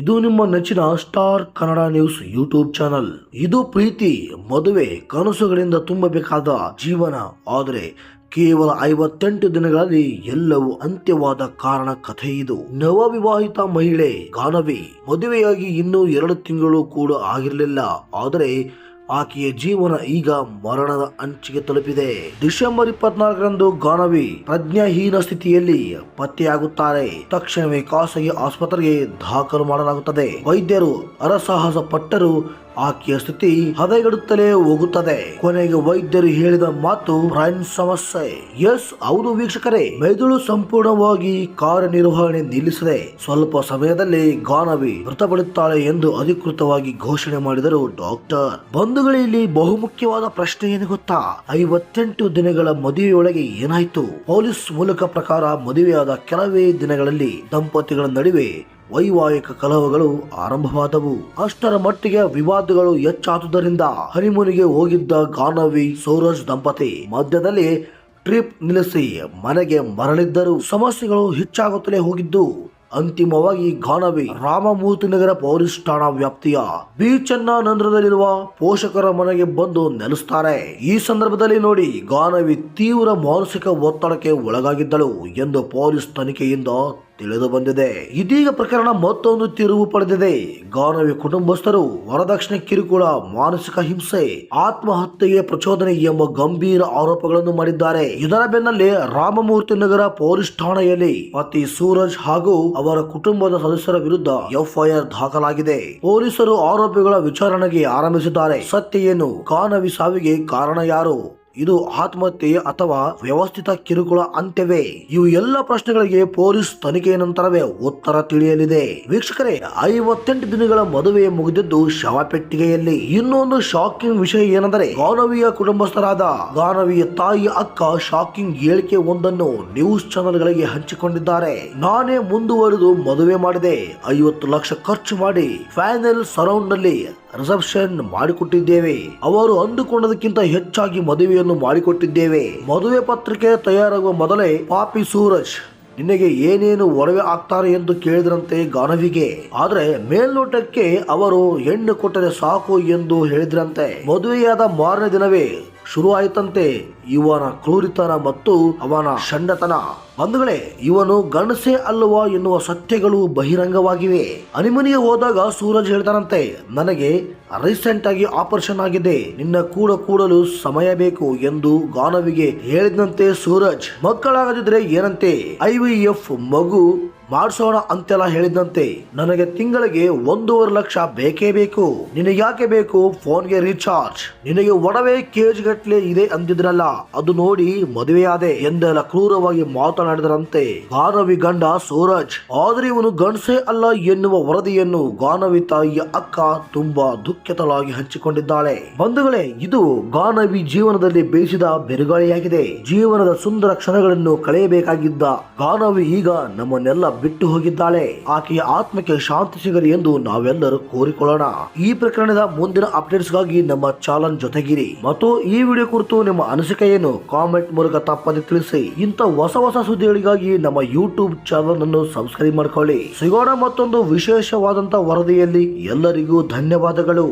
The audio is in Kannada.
ಇದು ನಿಮ್ಮ ನೆಚ್ಚಿನ star Kannada news YouTube channel. ಇದು ಪ್ರೀತಿ, ಮದುವೆ, ಕನಸುಗಳಿಂದ ತುಂಬಬೇಕಾದ ಜೀವನ. ಆದರೆ ಕೇವಲ ಐವತ್ತೆಂಟು ದಿನಗಳಲ್ಲಿ ಎಲ್ಲವೂ ಅಂತ್ಯವಾದ ಕಾರಣ ಕಥೆ ಇದು. ನವವಿವಾಹಿತ ಮಹಿಳೆ ಗಾನವಿ ಮದುವೆಯಾಗಿ ಇನ್ನೂ ಎರಡು ತಿಂಗಳು ಕೂಡ ಆಗಿರಲಿಲ್ಲ. ಆದರೆ ಆಕೆಯ ಜೀವನ ಈಗ ಮರಣದ ಅಂಚಿಗೆ ತಲುಪಿದೆ. ಡಿಸೆಂಬರ್ ಇಪ್ಪತ್ನಾಲ್ಕರಂದು ಗಾನವಿ ಪ್ರಜ್ಞಾಹೀನ ಸ್ಥಿತಿಯಲ್ಲಿ ಪತ್ತೆಯಾಗುತ್ತಾರೆ ತಕ್ಷಣವೇ ಖಾಸಗಿ ಆಸ್ಪತ್ರೆಗೆ ದಾಖಲು ಮಾಡಲಾಗುತ್ತದೆ. ವೈದ್ಯರು ಅರಸಾಹಸ ಪಟ್ಟರು ಆಕೆಯ ಸ್ಥಿತಿ ಹದಗೆಡುತ್ತಲೇ ಹೋಗುತ್ತದೆ. ಕೊನೆಗೆ ವೈದ್ಯರು ಹೇಳಿದ ಮಾತು ಬ್ರೈನ್ ಸಮಸ್ಯೆ. ಎಸ್, ಹೌದು ವೀಕ್ಷಕರೇ, ಮೆದುಳು ಸಂಪೂರ್ಣವಾಗಿ ಕಾರ್ಯನಿರ್ವಹಣೆ ನಿಲ್ಲಿಸಿದೆ. ಸ್ವಲ್ಪ ಸಮಯದಲ್ಲಿ ಗಾನವಿ ಮೃತಪಡುತ್ತಾಳೆ ಎಂದು ಅಧಿಕೃತವಾಗಿ ಘೋಷಣೆ ಮಾಡಿದರು ಡಾಕ್ಟರ್. ಬಂಧುಗಳಲ್ಲಿ ಬಹುಮುಖ್ಯವಾದ ಪ್ರಶ್ನೆ ಏನು ಗೊತ್ತಾ? ಐವತ್ತೆಂಟು ದಿನಗಳ ಮದುವೆಯೊಳಗೆ ಏನಾಯ್ತು? ಪೊಲೀಸ್ ಮೂಲಕ ಪ್ರಕಾರ ಮದುವೆಯಾದ ಕೆಲವೇ ದಿನಗಳಲ್ಲಿ ದಂಪತಿಗಳ ನಡುವೆ ವೈವಾಹಿಕ ಕಲಹಗಳು ಆರಂಭವಾದವು. ಅಷ್ಟರ ಮಟ್ಟಿಗೆ ವಿವಾದಗಳು ಹೆಚ್ಚಾದುದರಿಂದ ಹನಿಮೂನಿಗೆ ಹೋಗಿದ್ದ ಗಾನವಿ ಸೌರಜ್ ದಂಪತಿ ಮಧ್ಯದಲ್ಲಿ ಟ್ರಿಪ್ ನಿಲ್ಲಿಸಿ ಮನೆಗೆ ಮರಳಿದ್ದರು. ಸಮಸ್ಯೆಗಳು ಹೆಚ್ಚಾಗುತ್ತಲೇ ಹೋಗಿದ್ದು, ಅಂತಿಮವಾಗಿ ಗಾನವಿ ರಾಮಮೂರ್ತಿ ನಗರ ಪೊಲೀಸ್ ಠಾಣಾ ವ್ಯಾಪ್ತಿಯ ಬಿ ಚನ್ನಾನಂದ್ರದಲ್ಲಿರುವ ಪೋಷಕರ ಮನೆಗೆ ಬಂದು ನೆಲೆಸ್ತಾರೆ. ಈ ಸಂದರ್ಭದಲ್ಲಿ ನೋಡಿ ಗಾನವಿ ತೀವ್ರ ಮಾನಸಿಕ ಒತ್ತಡಕ್ಕೆ ಒಳಗಾಗಿದ್ದಳು ಎಂದು ಪೊಲೀಸ್ ತನಿಖೆಯಿಂದ ತಿಳಿದು ಬಂದಿದೆ. ಇದೀಗ ಪ್ರಕರಣ ಮತ್ತೊಂದು ತಿರುವು ಪಡೆದಿದೆ. ಗಾನವಿ ಕುಟುಂಬಸ್ಥರು ವರದಕ್ಷಿಣೆ ಕಿರುಕುಳ, ಮಾನಸಿಕ ಹಿಂಸೆ, ಆತ್ಮಹತ್ಯೆಗೆ ಪ್ರಚೋದನೆ ಎಂಬ ಗಂಭೀರ ಆರೋಪಗಳನ್ನು ಮಾಡಿದ್ದಾರೆ. ಇದರ ಬೆನ್ನಲ್ಲೇ ರಾಮಮೂರ್ತಿ ನಗರ ಪೊಲೀಸ್ ಠಾಣೆಯಲ್ಲಿ ಪತಿ ಸೂರಜ್ ಹಾಗೂ ಅವರ ಕುಟುಂಬದ ಸದಸ್ಯರ ವಿರುದ್ಧ ಎಫ್ಐಆರ್ ದಾಖಲಾಗಿದೆ. ಪೊಲೀಸರು ಆರೋಪಿಗಳ ವಿಚಾರಣೆಗೆ ಆರಂಭಿಸಿದ್ದಾರೆ. ಸತ್ಯ ಏನು? ಗಾನವಿ ಸಾವಿಗೆ ಕಾರಣ ಯಾರು? ಇದು ಆತ್ಮಹತ್ಯೆ ಅಥವಾ ವ್ಯವಸ್ಥಿತ ಕಿರುಕುಳ ಅಂತ್ಯವೇ? ಇವು ಎಲ್ಲ ಪ್ರಶ್ನೆಗಳಿಗೆ ಪೊಲೀಸ್ ತನಿಖೆಯ ನಂತರವೇ ಉತ್ತರ ತಿಳಿಯಲಿದೆ. ವೀಕ್ಷಕರೇ, ಐವತ್ತೆಂಟು ದಿನಗಳ ಮದುವೆ ಮುಗಿದಿದ್ದು ಶವಪೆಟ್ಟಿಗೆಯಲ್ಲಿ. ಇನ್ನೊಂದು ಶಾಕಿಂಗ್ ವಿಷಯ ಏನೆಂದರೆ ಗಾನವಿಯ ಕುಟುಂಬಸ್ಥರಾದ ಗಾನವಿಯ ತಾಯಿ ಅಕ್ಕ ಶಾಕಿಂಗ್ ಹೇಳಿಕೆ ಒಂದನ್ನು ನ್ಯೂಸ್ ಚಾನೆಲ್ಗಳಿಗೆ ಹಂಚಿಕೊಂಡಿದ್ದಾರೆ. ನಾನೇ ಮುಂದುವರೆದು ಮದುವೆ ಮಾಡಿದೆ. ಐವತ್ತು ಲಕ್ಷ ಖರ್ಚು ಮಾಡಿ ಫೈನಲ್ ಸರೌಂಡ್ನಲ್ಲಿ ರಿಸೆಪ್ಷನ್ ಮಾಡಿಕೊಟ್ಟಿದ್ದೇವೆ. ಅವರು ಅಂದುಕೊಂಡದಕ್ಕಿಂತ ಹೆಚ್ಚಾಗಿ ಮದುವೆಯನ್ನು ಮಾಡಿಕೊಟ್ಟಿದ್ದೇವೆ. ಮದುವೆ ಪತ್ರಿಕೆ ತಯಾರಾಗುವ ಮೊದಲೇ ಪಾಪಿ ಸೂರಜ್, ನಿನಗೆ ಏನೇನು ಒಡವೆ ಆಗ್ತಾರೆ ಎಂದು ಕೇಳಿದ್ರಂತೆ ಗಾನವಿಗೆ. ಆದ್ರೆ ಮೇಲ್ನೋಟಕ್ಕೆ ಅವರು ಹೆಣ್ಣು ಕೊಟ್ಟರೆ ಸಾಕು ಎಂದು ಹೇಳಿದ್ರಂತೆ. ಮದುವೆಯಾದ ಮಾರನೇ ದಿನವೇ ಶುರು ಆಯ್ತಂತೆ ಇವನ ಕ್ರೂರಿತನ ಮತ್ತು ಅವನ ಷಂಡತನ. ಬಂಧುಗಳೇ, ಇವನು ಗಣಸೆ ಅಲ್ಲವಾ ಎನ್ನುವ ಸತ್ಯಗಳು ಬಹಿರಂಗವಾಗಿವೆ. ಅನಿಮನಿಗೆ ಹೋದಾಗ ಸೂರಜ್ ಹೇಳ್ತಾನಂತೆ, ನನಗೆ ರೀಸೆಂಟ್ ಆಗಿ ಆಪರೇಷನ್ ಆಗಿದೆ. ನಿನ್ನ ಕೂಡ ಕೂಡಲು ಸಮಯ ಬೇಕು ಎಂದು ಗಾನವಿಗೆ ಹೇಳಿದಂತೆ ಸೂರಜ್. ಮಕ್ಕಳಾಗದಿದ್ರೆ ಏನಂತೆ? ಐ ಮಗು ಮಾಡಿಸೋಣ ಅಂತೆಲ್ಲ ಹೇಳಿದಂತೆ ನನಗೆ ತಿಂಗಳಿಗೆ ಒಂದೂವರೆ ಲಕ್ಷ ಬೇಕೇ ಬೇಕು. ನಿನಗೆ ಯಾಕೆ ಬೇಕು? ಫೋನ್ಗೆ ರೀಚಾರ್ಜ್. ನಿನಗೆ ಒಡವೆ ಕೇಜ್ ಗಟ್ಲೆ ಇದೆ ಅಂದಿದ್ರಲ್ಲ, ಅದು ನೋಡಿ ಮದುವೆಯಾದೆ ಎಂದೆಲ್ಲ ಕ್ರೂರವಾಗಿ ಮಾತನಾಡಿದರಂತೆ. ಗಾನವಿ ಗಂಡ ಸೂರಜ್. ಆದ್ರೆ ಇವನು ಗಂಡಸೇ ಅಲ್ಲ ಎನ್ನುವ ವರದಿಯನ್ನು ಗಾನವಿ ತಾಯಿಯ ಅಕ್ಕ ತುಂಬಾ ದುಃಖಿತಳಾಗಿ ಹಂಚಿಕೊಂಡಿದ್ದಾಳೆ ಬಂಧುಗಳೇ, ಇದು ಗಾನವಿ ಜೀವನದಲ್ಲಿ ಬೇಯಿಸಿದ ಬಿರುಗಾಳಿಯಾಗಿದೆ. ಜೀವನದ ಸುಂದರ ಕ್ಷಣಗಳನ್ನು ಕಳೆಯಬೇಕಾಗಿದ್ದ ಗಾನವಿ ಈಗ ನಮ್ಮನ್ನೆಲ್ಲ ಬಿಟ್ಟು ಹೋಗಿದ್ದಾಳೆ. ಆಕೆಯ ಆತ್ಮಕ್ಕೆ ಶಾಂತಿ ಸಿಗಲಿ ಎಂದು ನಾವೆಲ್ಲರೂ ಕೋರಿಕೊಳ್ಳೋಣ. ಈ ಪ್ರಕರಣದ ಮುಂದಿನ ಅಪ್ಡೇಟ್ಸ್ಗಾಗಿ ನಮ್ಮ ಚಾನಲ್ ಜೊತೆಗಿರಿ. ಮತ್ತು ಈ ವಿಡಿಯೋ ಕುರಿತು ನಿಮ್ಮ ಅನಿಸಿಕೆಯನ್ನು ಕಾಮೆಂಟ್ ಮೂಲಕ ತಪ್ಪದೆ ತಿಳಿಸಿ. ಇಂಥ ಹೊಸ ಹೊಸ ಸುದ್ದಿಗಳಿಗಾಗಿ ನಮ್ಮ ಯೂಟ್ಯೂಬ್ ಚಾನಲ್ ಅನ್ನು ಸಬ್ಸ್ಕ್ರೈಬ್ ಮಾಡ್ಕೊಳ್ಳಿ. ಸಿಗೋಣ ಮತ್ತೊಂದು ವಿಶೇಷವಾದಂತಹ ವರದಿಯಲ್ಲಿ ಎಲ್ಲರಿಗೂ ಧನ್ಯವಾದಗಳು.